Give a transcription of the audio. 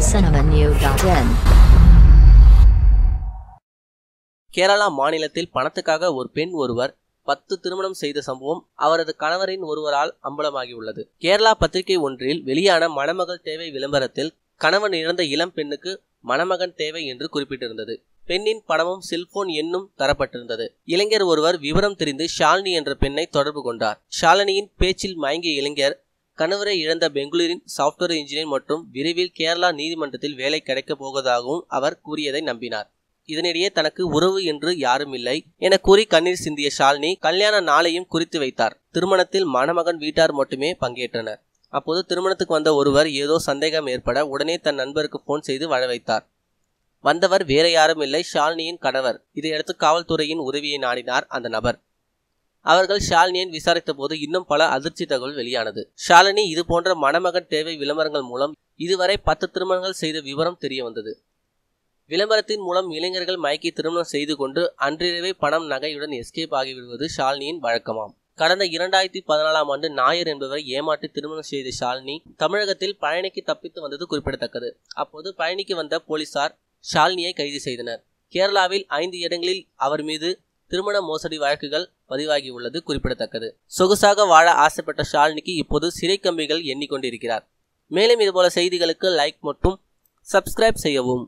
tamilcinemanew.in Kerala மாநிலத்தில் பணத்துக்காக ஒரு பெண் ஒருவர் பத்து திருமணம் செய்த சம்பவம் அவரது கணவரின் ஒருவரால் அம்பலமாகியுள்ளது. கேரளா பத்திரிகை ஒன்றில் வெளியான மணமகள் தேவை விளம்பரத்தில் கணவன் இழந்த இளம் பெண்ணுக்கு மணமகன் தேவை என்று குறிப்பிட்டிருந்தது. பெண்ணின் பணமும் செல்போன் எண்ணும் தரப்பட்டிருந்தது. இளைஞர் ஒருவர் விவரம் தெரிந்து ஷாலினி என்ற பெண்ணை தொடர்பு கொண்டார். ஷாலினியின் பேச்சில் மயங்கிய இளைஞர் கணவரை இழந்த பெங்களூரின் சாப்ட்வேர் இன்ஜினியர் மற்றும் விரைவில் கேரளா நீதிமன்றத்தில் வேலை கிடைக்கப் போவதாகவும் அவர் கூறியதை நம்பினார். இதனிடையே தனக்கு உறவு என்று யாரும் இல்லை என கூறி கண்ணீர் சிந்திய ஷாலினி கல்யாண நாளையும் குறித்து வைத்தார். திருமணத்தில் மணமகன் வீட்டார் மட்டுமே பங்கேற்றனர். அப்போது திருமணத்துக்கு வந்த ஒருவர் ஏதோ சந்தேகம் ஏற்பட உடனே தன் நண்பருக்கு போன் செய்து வர வைத்தார் வந்தவர் வேற யாரும் இல்லை ஷாலினியின் கணவர். இதையடுத்து காவல்துறையின் உதவியை நாடினார் அந்த நபர். அவர்கள் ஷாலினியை விசாரித்த போது இன்னும் பல அதிர்ச்சி தகவல் வெளியானது. ஷாலினி இது போன்ற மணமகன் தேவை விளம்பரங்கள் மூலம் இதுவரை பத்து திருமணங்கள் செய்த விவரம் தெரிய வந்தது விளம்பரத்தின் மூலம் இளைஞர்கள் மயக்கி திருமணம் செய்து கொண்டு அன்றிரவே பணம் நகையுடன் எஸ்கேப் ஆகிவிடுவது ஷாலினியின் வழக்கமாம். கடந்த இரண்டாயிரத்தி பதினாலாம் ஆண்டு நாயர் என்பவரை ஏமாற்றி திருமணம் செய்த ஷாலினி தமிழகத்தில் பழனிக்கு தப்பித்து வந்தது குறிப்பிடத்தக்கது. அப்போது பழனிக்கு வந்த போலீசார் ஷாலினியை கைது செய்தனர். கேரளாவில் ஐந்து இடங்களில் அவர் மீது திருமண மோசடி வழக்குகள் பதிவாகியுள்ளது குறிப்பிடத்தக்கது. சொகுசாக வாழ ஆசைப்பட்ட ஷாலினிக்கு இப்போது சிறை கம்பிகள் எண்ணிக்கொண்டிருக்கிறார். மேலும் இதுபோல செய்திகளுக்கு லைக் மற்றும் சப்ஸ்கிரைப் செய்யவும்.